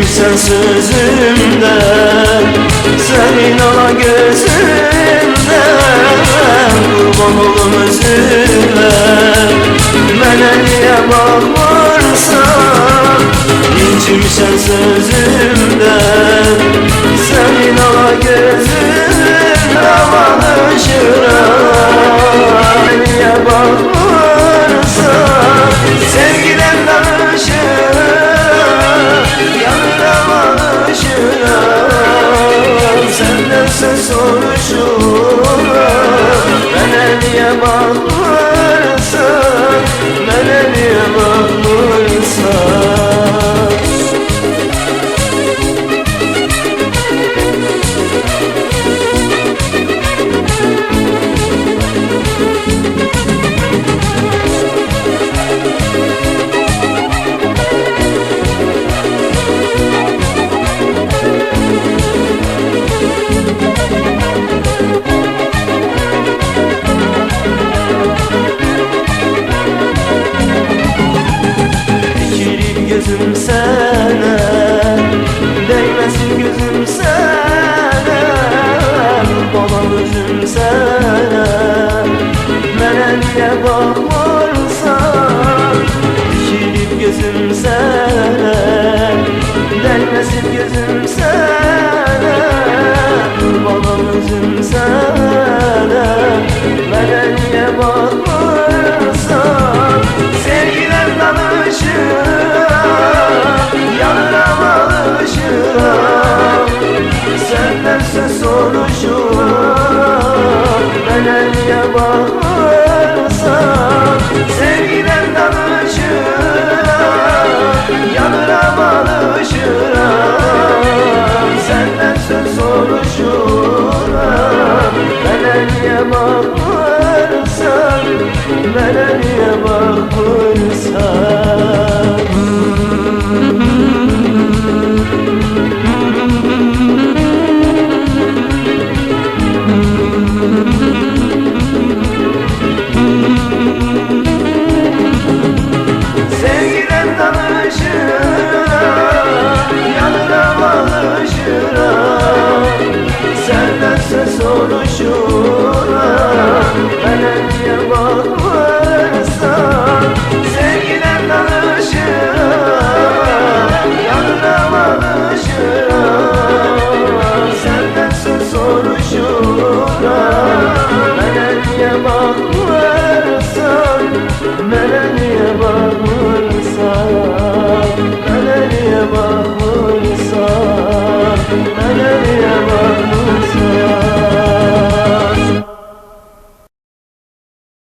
değilsen sözümde Senin ana gözümde Kurban olum özüme Mene niye bakmarsan İncimsen sözümde Oh.